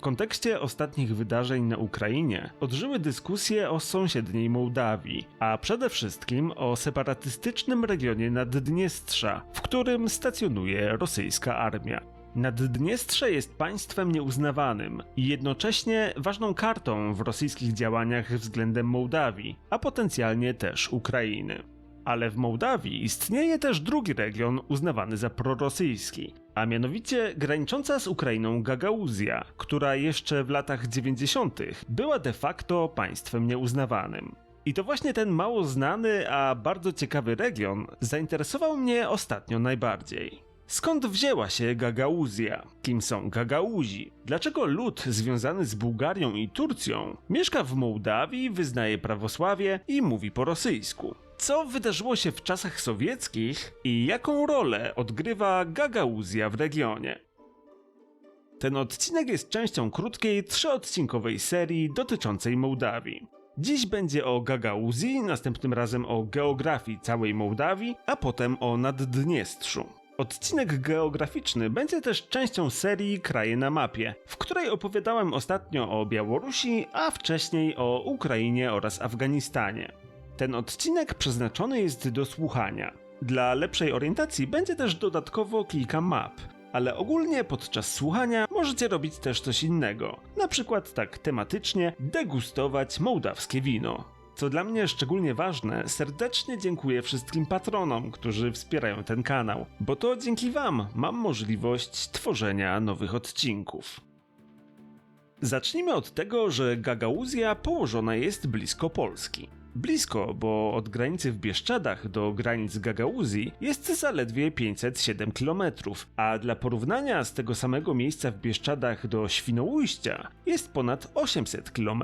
W kontekście ostatnich wydarzeń na Ukrainie odżyły dyskusje o sąsiedniej Mołdawii, a przede wszystkim o separatystycznym regionie Naddniestrza, w którym stacjonuje rosyjska armia. Naddniestrze jest państwem nieuznawanym i jednocześnie ważną kartą w rosyjskich działaniach względem Mołdawii, a potencjalnie też Ukrainy. Ale w Mołdawii istnieje też drugi region uznawany za prorosyjski, a mianowicie granicząca z Ukrainą Gagauzja, która jeszcze w latach 90. była de facto państwem nieuznawanym. I to właśnie ten mało znany, a bardzo ciekawy region zainteresował mnie ostatnio najbardziej. Skąd wzięła się Gagauzja? Kim są Gagauzi? Dlaczego lud związany z Bułgarią i Turcją mieszka w Mołdawii, wyznaje prawosławie i mówi po rosyjsku? Co wydarzyło się w czasach sowieckich i jaką rolę odgrywa Gagauzja w regionie? Ten odcinek jest częścią krótkiej, trzyodcinkowej serii dotyczącej Mołdawii. Dziś będzie o Gagauzji, następnym razem o geografii całej Mołdawii, a potem o Naddniestrzu. Odcinek geograficzny będzie też częścią serii Kraje na mapie, w której opowiadałem ostatnio o Białorusi, a wcześniej o Ukrainie oraz Afganistanie. Ten odcinek przeznaczony jest do słuchania. Dla lepszej orientacji będzie też dodatkowo kilka map, ale ogólnie podczas słuchania możecie robić też coś innego, na przykład tak tematycznie degustować mołdawskie wino. Co dla mnie szczególnie ważne, serdecznie dziękuję wszystkim patronom, którzy wspierają ten kanał, bo to dzięki Wam mam możliwość tworzenia nowych odcinków. Zacznijmy od tego, że Gagauzja położona jest blisko Polski. Blisko, bo od granicy w Bieszczadach do granic Gagauzji jest zaledwie 507 km, a dla porównania z tego samego miejsca w Bieszczadach do Świnoujścia jest ponad 800 km.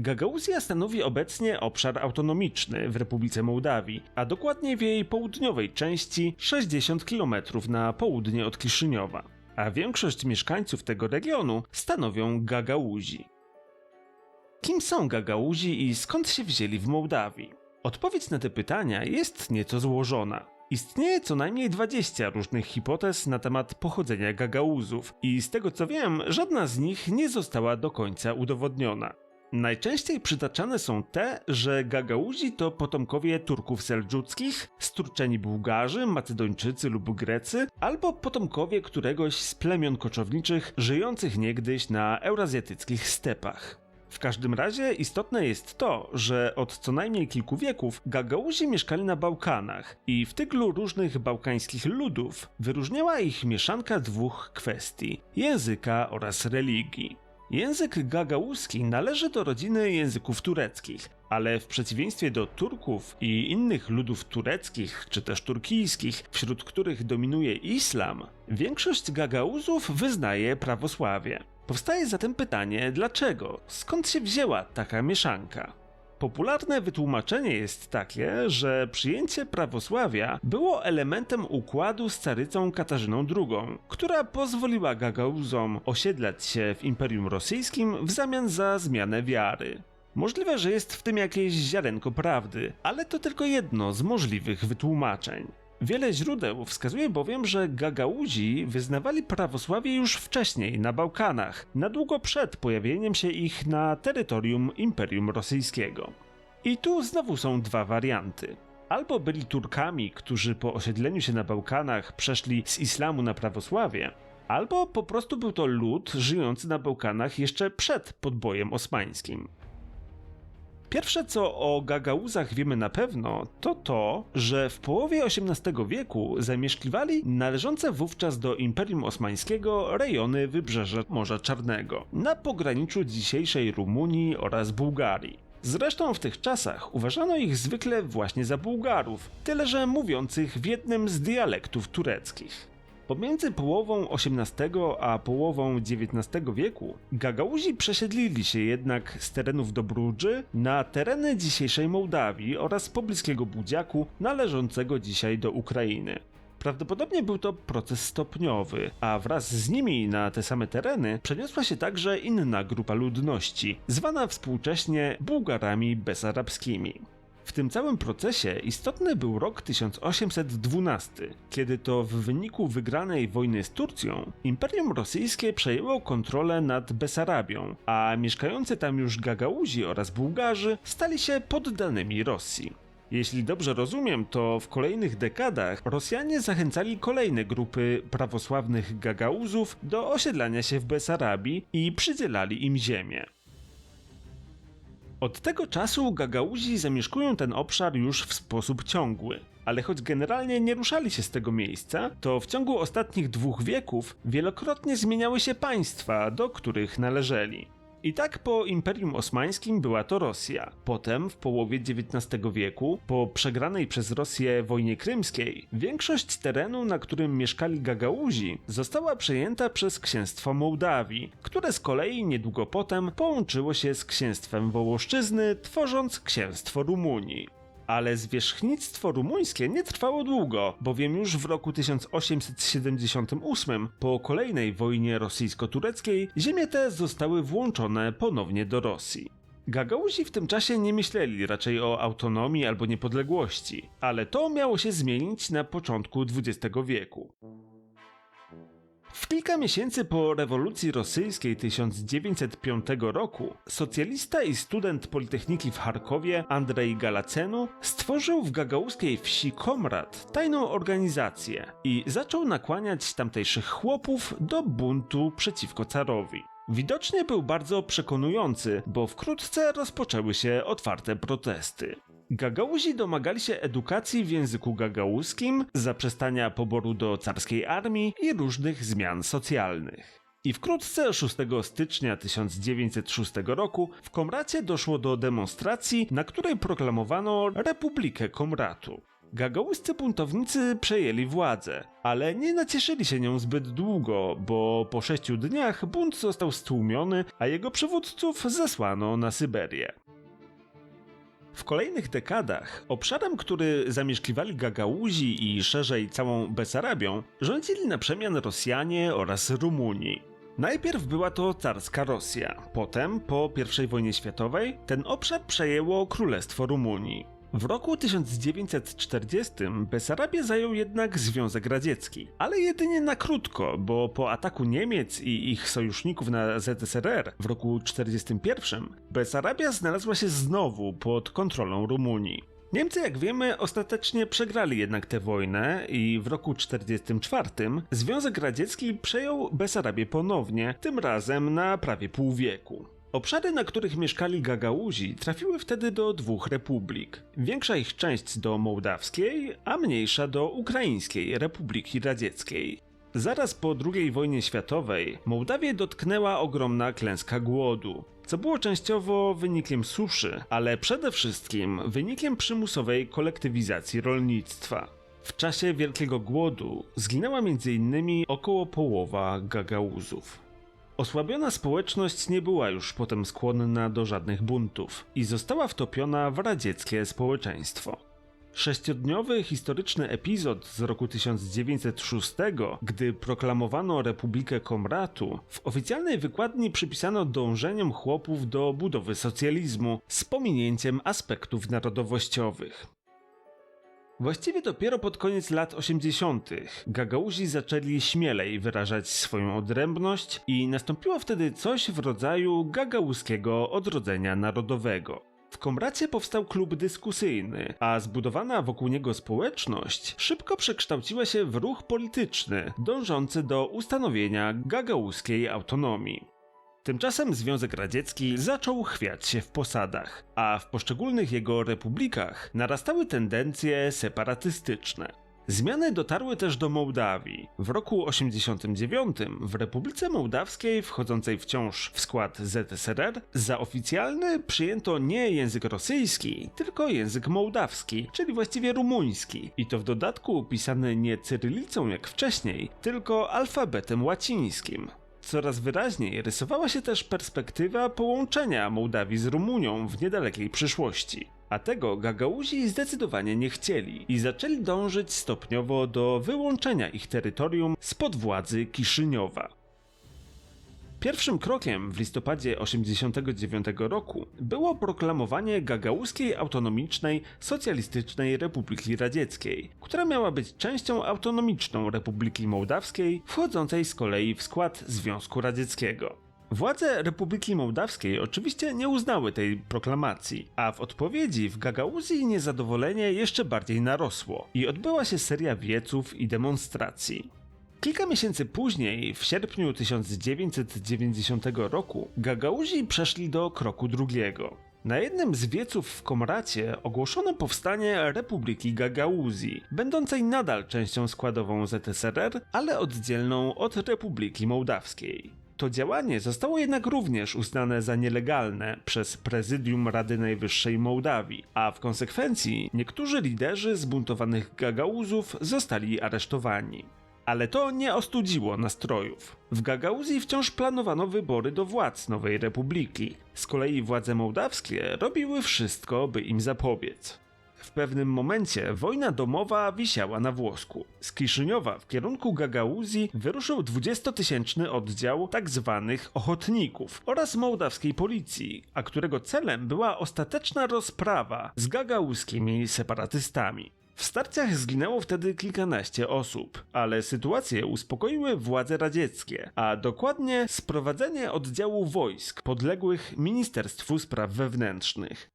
Gagauzja stanowi obecnie obszar autonomiczny w Republice Mołdawii, a dokładniej w jej południowej części 60 km na południe od Kiszyniowa, a większość mieszkańców tego regionu stanowią Gagauzi. Kim są Gagauzi i skąd się wzięli w Mołdawii? Odpowiedź na te pytania jest nieco złożona. Istnieje co najmniej 20 różnych hipotez na temat pochodzenia Gagauzów i z tego co wiem, żadna z nich nie została do końca udowodniona. Najczęściej przytaczane są te, że Gagauzi to potomkowie Turków seldżuckich, sturczeni Bułgarzy, Macedończycy lub Grecy, albo potomkowie któregoś z plemion koczowniczych żyjących niegdyś na eurazjatyckich stepach. W każdym razie istotne jest to, że od co najmniej kilku wieków Gagauzi mieszkali na Bałkanach i w tyglu różnych bałkańskich ludów wyróżniała ich mieszanka dwóch kwestii języka oraz religii. Język gagauski należy do rodziny języków tureckich, ale w przeciwieństwie do Turków i innych ludów tureckich czy też turkijskich, wśród których dominuje islam, większość Gagauzów wyznaje prawosławie. Powstaje zatem pytanie, dlaczego? Skąd się wzięła taka mieszanka? Popularne wytłumaczenie jest takie, że przyjęcie prawosławia było elementem układu z carycą Katarzyną II, która pozwoliła Gagauzom osiedlać się w Imperium Rosyjskim w zamian za zmianę wiary. Możliwe, że jest w tym jakieś ziarenko prawdy, ale to tylko jedno z możliwych wytłumaczeń. Wiele źródeł wskazuje bowiem, że Gagauzi wyznawali prawosławie już wcześniej na Bałkanach, na długo przed pojawieniem się ich na terytorium Imperium Rosyjskiego. I tu znowu są dwa warianty. Albo byli Turkami, którzy po osiedleniu się na Bałkanach przeszli z islamu na prawosławie, albo po prostu był to lud żyjący na Bałkanach jeszcze przed podbojem osmańskim. Pierwsze co o Gagauzach wiemy na pewno, to to, że w połowie XVIII wieku zamieszkiwali należące wówczas do Imperium Osmańskiego rejony wybrzeża Morza Czarnego, na pograniczu dzisiejszej Rumunii oraz Bułgarii. Zresztą w tych czasach uważano ich zwykle właśnie za Bułgarów, tyle że mówiących w jednym z dialektów tureckich. Pomiędzy połową XVIII a połową XIX wieku Gagauzi przesiedlili się jednak z terenów Dobrudży na tereny dzisiejszej Mołdawii oraz pobliskiego Budziaku należącego dzisiaj do Ukrainy. Prawdopodobnie był to proces stopniowy, a wraz z nimi na te same tereny przeniosła się także inna grupa ludności, zwana współcześnie Bułgarami bezarabskimi. W tym całym procesie istotny był rok 1812, kiedy to w wyniku wygranej wojny z Turcją Imperium Rosyjskie przejęło kontrolę nad Besarabią, a mieszkający tam już Gagauzi oraz Bułgarzy stali się poddanymi Rosji. Jeśli dobrze rozumiem, to w kolejnych dekadach Rosjanie zachęcali kolejne grupy prawosławnych Gagauzów do osiedlania się w Besarabii i przydzielali im ziemię. Od tego czasu Gagauzi zamieszkują ten obszar już w sposób ciągły. Ale choć generalnie nie ruszali się z tego miejsca, to w ciągu ostatnich dwóch wieków wielokrotnie zmieniały się państwa, do których należeli. I tak po Imperium Osmańskim była to Rosja. Potem, w połowie XIX wieku, po przegranej przez Rosję wojnie krymskiej, większość terenu, na którym mieszkali Gagauzi, została przejęta przez księstwo Mołdawii, które z kolei niedługo potem połączyło się z księstwem Wołoszczyzny, tworząc księstwo Rumunii. Ale zwierzchnictwo rumuńskie nie trwało długo, bowiem już w roku 1878, po kolejnej wojnie rosyjsko-tureckiej, ziemie te zostały włączone ponownie do Rosji. Gagauzi w tym czasie nie myśleli raczej o autonomii albo niepodległości, ale to miało się zmienić na początku XX wieku. W kilka miesięcy po rewolucji rosyjskiej 1905 roku socjalista i student Politechniki w Charkowie Andrzej Galacenu stworzył w gagauskiej wsi Komrad tajną organizację i zaczął nakłaniać tamtejszych chłopów do buntu przeciwko carowi. Widocznie był bardzo przekonujący, bo wkrótce rozpoczęły się otwarte protesty. Gagauzi domagali się edukacji w języku gagauskim, zaprzestania poboru do carskiej armii i różnych zmian socjalnych. I wkrótce 6 stycznia 1906 roku w Komracie doszło do demonstracji, na której proklamowano Republikę Komratu. Gagauscy buntownicy przejęli władzę, ale nie nacieszyli się nią zbyt długo, bo po sześciu dniach bunt został stłumiony, a jego przywódców zesłano na Syberię. W kolejnych dekadach obszarem, który zamieszkiwali Gagauzi i szerzej całą Besarabią, rządzili na przemian Rosjanie oraz Rumuni. Najpierw była to carska Rosja, potem, po I wojnie światowej, ten obszar przejęło Królestwo Rumunii. W roku 1940 Besarabię zajął jednak Związek Radziecki, ale jedynie na krótko, bo po ataku Niemiec i ich sojuszników na ZSRR w roku 1941 Besarabia znalazła się znowu pod kontrolą Rumunii. Niemcy, jak wiemy, ostatecznie przegrali jednak tę wojnę i w roku 1944 Związek Radziecki przejął Besarabię ponownie, tym razem na prawie pół wieku. Obszary, na których mieszkali Gagauzi, trafiły wtedy do dwóch republik. Większa ich część do mołdawskiej, a mniejsza do ukraińskiej Republiki Radzieckiej. Zaraz po II wojnie światowej Mołdawię dotknęła ogromna klęska głodu, co było częściowo wynikiem suszy, ale przede wszystkim wynikiem przymusowej kolektywizacji rolnictwa. W czasie Wielkiego Głodu zginęła m.in. około połowa Gagauzów. Osłabiona społeczność nie była już potem skłonna do żadnych buntów i została wtopiona w radzieckie społeczeństwo. Sześciodniowy historyczny epizod z roku 1906, gdy proklamowano Republikę Komratu, w oficjalnej wykładni przypisano dążeniom chłopów do budowy socjalizmu z pominięciem aspektów narodowościowych. Właściwie dopiero pod koniec lat 80. Gagauzi zaczęli śmielej wyrażać swoją odrębność i nastąpiło wtedy coś w rodzaju gagauskiego odrodzenia narodowego. W Komracie powstał klub dyskusyjny, a zbudowana wokół niego społeczność szybko przekształciła się w ruch polityczny dążący do ustanowienia gagauskiej autonomii. Tymczasem Związek Radziecki zaczął chwiać się w posadach, a w poszczególnych jego republikach narastały tendencje separatystyczne. Zmiany dotarły też do Mołdawii. W roku 89 w Republice Mołdawskiej, wchodzącej wciąż w skład ZSRR, za oficjalny przyjęto nie język rosyjski, tylko język mołdawski, czyli właściwie rumuński. I to w dodatku pisany nie cyrylicą jak wcześniej, tylko alfabetem łacińskim. Coraz wyraźniej rysowała się też perspektywa połączenia Mołdawii z Rumunią w niedalekiej przyszłości. A tego Gagauzi zdecydowanie nie chcieli i zaczęli dążyć stopniowo do wyłączenia ich terytorium spod władzy Kiszyniowa. Pierwszym krokiem w listopadzie 1989 roku było proklamowanie Gagauskiej Autonomicznej Socjalistycznej Republiki Radzieckiej, która miała być częścią autonomiczną Republiki Mołdawskiej, wchodzącej z kolei w skład Związku Radzieckiego. Władze Republiki Mołdawskiej oczywiście nie uznały tej proklamacji, a w odpowiedzi w Gagauzji niezadowolenie jeszcze bardziej narosło i odbyła się seria wieców i demonstracji. Kilka miesięcy później, w sierpniu 1990 roku, Gagauzi przeszli do kroku drugiego. Na jednym z wieców w Komracie ogłoszono powstanie Republiki Gagauzji, będącej nadal częścią składową ZSRR, ale oddzielną od Republiki Mołdawskiej. To działanie zostało jednak również uznane za nielegalne przez Prezydium Rady Najwyższej Mołdawii, a w konsekwencji niektórzy liderzy zbuntowanych Gagauzów zostali aresztowani. Ale to nie ostudziło nastrojów. W Gagauzji wciąż planowano wybory do władz nowej republiki. Z kolei władze mołdawskie robiły wszystko, by im zapobiec. W pewnym momencie wojna domowa wisiała na włosku. Z Kiszyniowa w kierunku Gagauzji wyruszył 20-tysięczny oddział tzw. ochotników oraz mołdawskiej policji, a którego celem była ostateczna rozprawa z gagauzskimi separatystami. W starciach zginęło wtedy kilkanaście osób, ale sytuację uspokoiły władze radzieckie, a dokładnie sprowadzenie oddziału wojsk podległych Ministerstwu Spraw Wewnętrznych.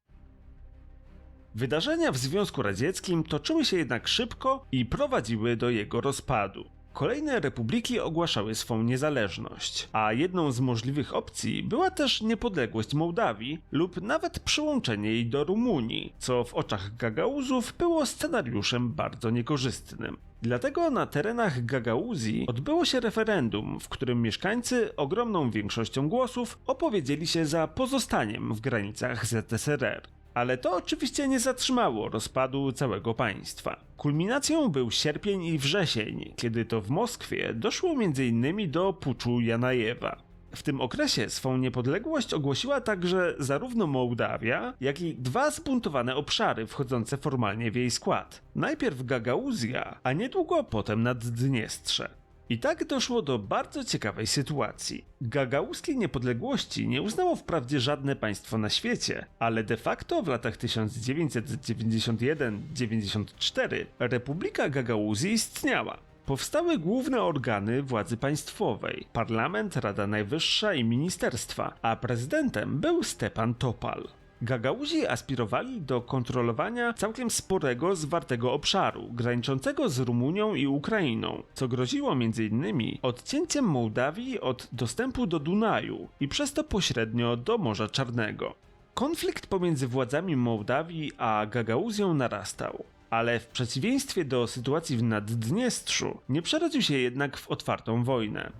Wydarzenia w Związku Radzieckim toczyły się jednak szybko i prowadziły do jego rozpadu. Kolejne republiki ogłaszały swą niezależność, a jedną z możliwych opcji była też niepodległość Mołdawii lub nawet przyłączenie jej do Rumunii, co w oczach Gagauzów było scenariuszem bardzo niekorzystnym. Dlatego na terenach Gagauzji odbyło się referendum, w którym mieszkańcy ogromną większością głosów opowiedzieli się za pozostaniem w granicach ZSRR. Ale to oczywiście nie zatrzymało rozpadu całego państwa. Kulminacją był sierpień i wrzesień, kiedy to w Moskwie doszło m.in. do puczu Janajewa. W tym okresie swą niepodległość ogłosiła także zarówno Mołdawia, jak i dwa zbuntowane obszary wchodzące formalnie w jej skład. Najpierw Gagauzja, a niedługo potem Naddniestrze. I tak doszło do bardzo ciekawej sytuacji. Gagauskiej niepodległości nie uznało wprawdzie żadne państwo na świecie, ale de facto w latach 1991-94 Republika Gagauzji istniała. Powstały główne organy władzy państwowej parlament, Rada Najwyższa i ministerstwa, a prezydentem był Stepan Topal. Gagauzi aspirowali do kontrolowania całkiem sporego, zwartego obszaru, graniczącego z Rumunią i Ukrainą, co groziło m.in. odcięciem Mołdawii od dostępu do Dunaju i przez to pośrednio do Morza Czarnego. Konflikt pomiędzy władzami Mołdawii a Gagauzją narastał. Ale w przeciwieństwie do sytuacji w Naddniestrzu, nie przerodził się jednak w otwartą wojnę.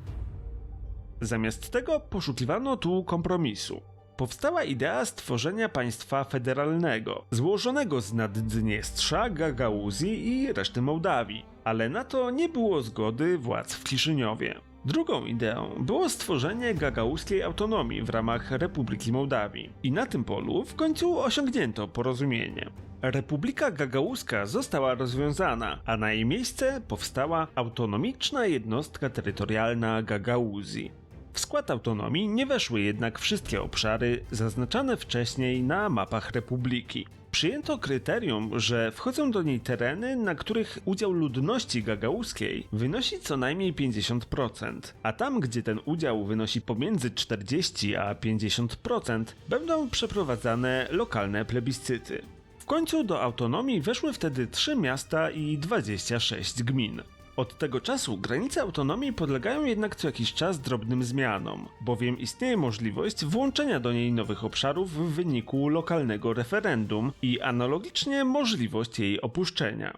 Zamiast tego poszukiwano tu kompromisu. Powstała idea stworzenia państwa federalnego, złożonego z Naddniestrza, Gagauzji i reszty Mołdawii, ale na to nie było zgody władz w Kiszyniowie. Drugą ideą było stworzenie gagauskiej autonomii w ramach Republiki Mołdawii. I na tym polu w końcu osiągnięto porozumienie. Republika Gagauska została rozwiązana, a na jej miejsce powstała autonomiczna jednostka terytorialna Gagauzji. W skład autonomii nie weszły jednak wszystkie obszary zaznaczane wcześniej na mapach republiki. Przyjęto kryterium, że wchodzą do niej tereny, na których udział ludności gagauskiej wynosi co najmniej 50%, a tam, gdzie ten udział wynosi pomiędzy 40 a 50%, będą przeprowadzane lokalne plebiscyty. W końcu do autonomii weszły wtedy 3 miasta i 26 gmin. Od tego czasu granice autonomii podlegają jednak co jakiś czas drobnym zmianom, bowiem istnieje możliwość włączenia do niej nowych obszarów w wyniku lokalnego referendum i analogicznie możliwość jej opuszczenia.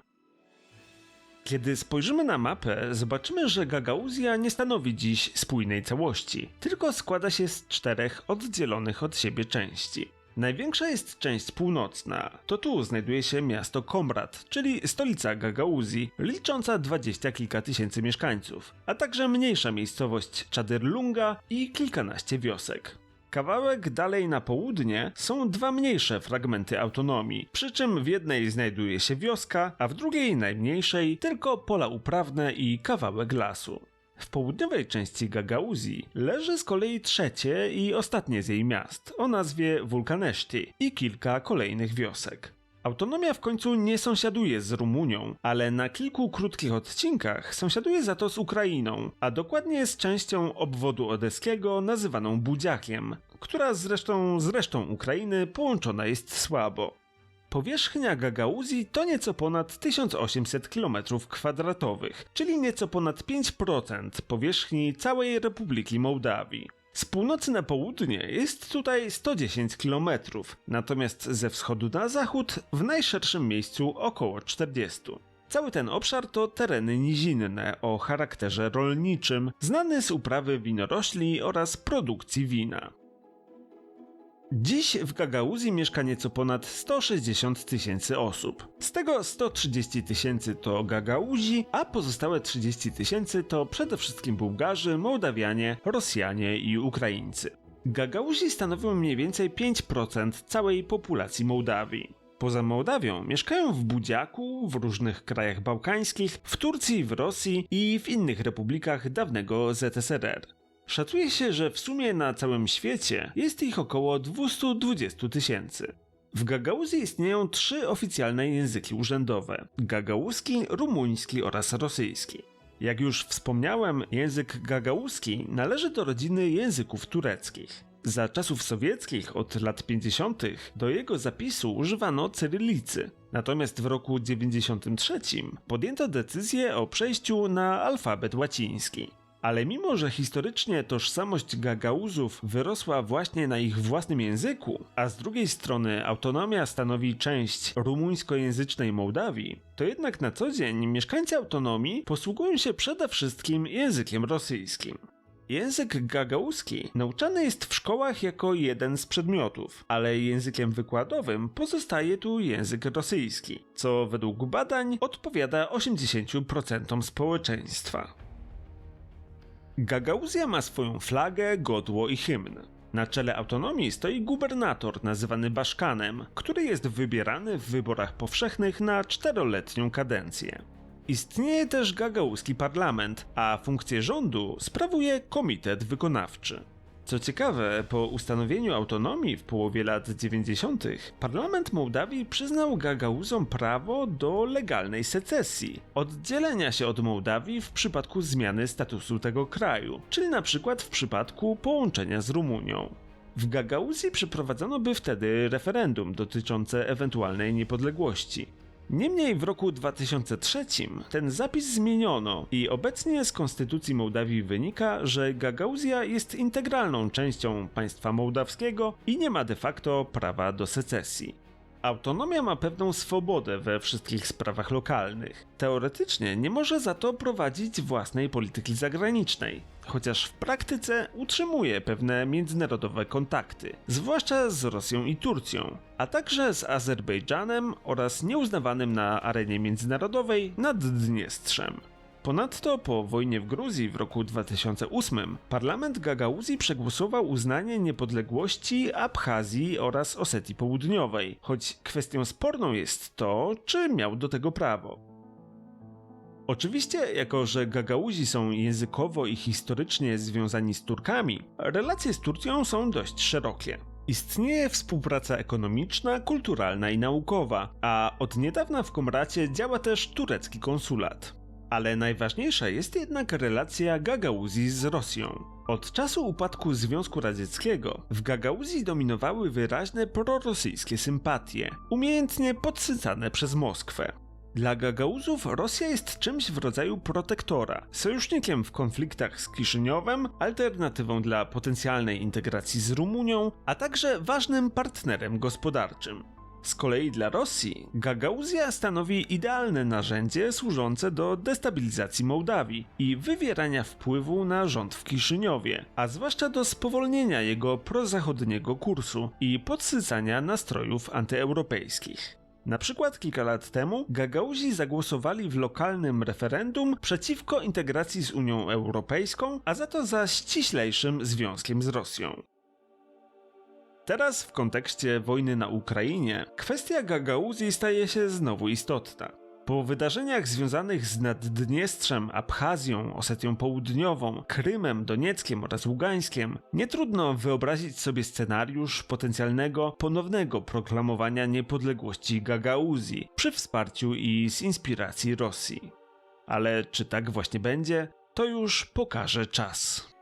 Kiedy spojrzymy na mapę, zobaczymy, że Gagauzja nie stanowi dziś spójnej całości, tylko składa się z czterech oddzielonych od siebie części. Największa jest część północna. To tu znajduje się miasto Komrat, czyli stolica Gagauzji, licząca dwadzieścia kilka tysięcy mieszkańców, a także mniejsza miejscowość Czadyrlunga i kilkanaście wiosek. Kawałek dalej na południe są dwa mniejsze fragmenty autonomii, przy czym w jednej znajduje się wioska, a w drugiej najmniejszej tylko pola uprawne i kawałek lasu. W południowej części Gagauzji leży z kolei trzecie i ostatnie z jej miast o nazwie Wulkaneszty i kilka kolejnych wiosek. Autonomia w końcu nie sąsiaduje z Rumunią, ale na kilku krótkich odcinkach sąsiaduje za to z Ukrainą, a dokładnie z częścią obwodu odeskiego nazywaną Budziakiem, która zresztą z resztą Ukrainy połączona jest słabo. Powierzchnia Gagauzji to nieco ponad 1800 km2, czyli nieco ponad 5% powierzchni całej Republiki Mołdawii. Z północy na południe jest tutaj 110 km, natomiast ze wschodu na zachód w najszerszym miejscu około 40. Cały ten obszar to tereny nizinne o charakterze rolniczym, znany z uprawy winorośli oraz produkcji wina. Dziś w Gagauzji mieszka nieco ponad 160 tysięcy osób. Z tego 130 tysięcy to Gagauzi, a pozostałe 30 tysięcy to przede wszystkim Bułgarzy, Mołdawianie, Rosjanie i Ukraińcy. Gagauzi stanowią mniej więcej 5% całej populacji Mołdawii. Poza Mołdawią mieszkają w Budziaku, w różnych krajach bałkańskich, w Turcji, w Rosji i w innych republikach dawnego ZSRR. Szacuje się, że w sumie na całym świecie jest ich około 220 tysięcy. W Gagauzji istnieją trzy oficjalne języki urzędowe: gagauski, rumuński oraz rosyjski. Jak już wspomniałem, język gagauski należy do rodziny języków tureckich. Za czasów sowieckich od lat 50. do jego zapisu używano cyrylicy. Natomiast w roku 93 podjęto decyzję o przejściu na alfabet łaciński. Ale mimo, że historycznie tożsamość Gagauzów wyrosła właśnie na ich własnym języku, a z drugiej strony autonomia stanowi część rumuńskojęzycznej Mołdawii, to jednak na co dzień mieszkańcy autonomii posługują się przede wszystkim językiem rosyjskim. Język gagauski nauczany jest w szkołach jako jeden z przedmiotów, ale językiem wykładowym pozostaje tu język rosyjski, co według badań odpowiada 80% społeczeństwa. Gagauzja ma swoją flagę, godło i hymn. Na czele autonomii stoi gubernator nazywany Baszkanem, który jest wybierany w wyborach powszechnych na czteroletnią kadencję. Istnieje też gagauski parlament, a funkcję rządu sprawuje komitet wykonawczy. Co ciekawe, po ustanowieniu autonomii w połowie lat 90. parlament Mołdawii przyznał Gagauzom prawo do legalnej secesji, oddzielenia się od Mołdawii w przypadku zmiany statusu tego kraju, czyli na przykład w przypadku połączenia z Rumunią. W Gagauzji przeprowadzono by wtedy referendum dotyczące ewentualnej niepodległości. Niemniej w roku 2003 ten zapis zmieniono i obecnie z konstytucji Mołdawii wynika, że Gagauzja jest integralną częścią państwa mołdawskiego i nie ma de facto prawa do secesji. Autonomia ma pewną swobodę we wszystkich sprawach lokalnych. Teoretycznie nie może za to prowadzić własnej polityki zagranicznej, chociaż w praktyce utrzymuje pewne międzynarodowe kontakty, zwłaszcza z Rosją i Turcją, a także z Azerbejdżanem oraz nieuznawanym na arenie międzynarodowej Naddniestrzem. Ponadto po wojnie w Gruzji w roku 2008 parlament Gagauzji przegłosował uznanie niepodległości Abchazji oraz Osetii Południowej, choć kwestią sporną jest to, czy miał do tego prawo. Oczywiście, jako że Gagauzi są językowo i historycznie związani z Turkami, relacje z Turcją są dość szerokie. Istnieje współpraca ekonomiczna, kulturalna i naukowa, a od niedawna w Komracie działa też turecki konsulat. Ale najważniejsza jest jednak relacja Gagauzji z Rosją. Od czasu upadku Związku Radzieckiego w Gagauzji dominowały wyraźne prorosyjskie sympatie, umiejętnie podsycane przez Moskwę. Dla Gagauzów Rosja jest czymś w rodzaju protektora, sojusznikiem w konfliktach z Kiszyniowem, alternatywą dla potencjalnej integracji z Rumunią, a także ważnym partnerem gospodarczym. Z kolei dla Rosji Gagauzja stanowi idealne narzędzie służące do destabilizacji Mołdawii i wywierania wpływu na rząd w Kiszyniowie, a zwłaszcza do spowolnienia jego prozachodniego kursu i podsycania nastrojów antyeuropejskich. Na przykład kilka lat temu Gagauzi zagłosowali w lokalnym referendum przeciwko integracji z Unią Europejską, a za to za ściślejszym związkiem z Rosją. Teraz w kontekście wojny na Ukrainie kwestia Gagauzji staje się znowu istotna. Po wydarzeniach związanych z Naddniestrzem, Abchazją, Osetią Południową, Krymem, Donieckiem oraz Ługańskiem, nie trudno wyobrazić sobie scenariusz potencjalnego ponownego proklamowania niepodległości Gagauzji przy wsparciu i z inspiracji Rosji. Ale czy tak właśnie będzie, to już pokaże czas.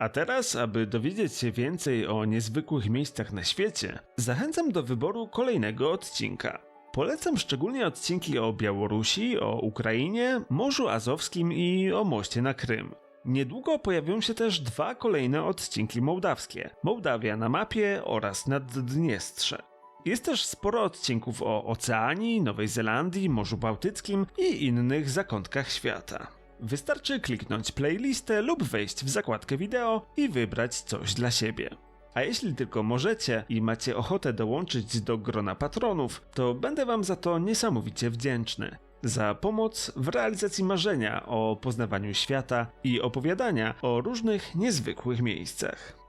A teraz, aby dowiedzieć się więcej o niezwykłych miejscach na świecie, zachęcam do wyboru kolejnego odcinka. Polecam szczególnie odcinki o Białorusi, o Ukrainie, Morzu Azowskim i o moście na Krym. Niedługo pojawią się też dwa kolejne odcinki mołdawskie: Mołdawia na mapie oraz Naddniestrze. Jest też sporo odcinków o Oceanii, Nowej Zelandii, Morzu Bałtyckim i innych zakątkach świata. Wystarczy kliknąć playlistę lub wejść w zakładkę wideo i wybrać coś dla siebie. A jeśli tylko możecie i macie ochotę dołączyć do grona patronów, to będę Wam za to niesamowicie wdzięczny. Za pomoc w realizacji marzenia o poznawaniu świata i opowiadania o różnych niezwykłych miejscach.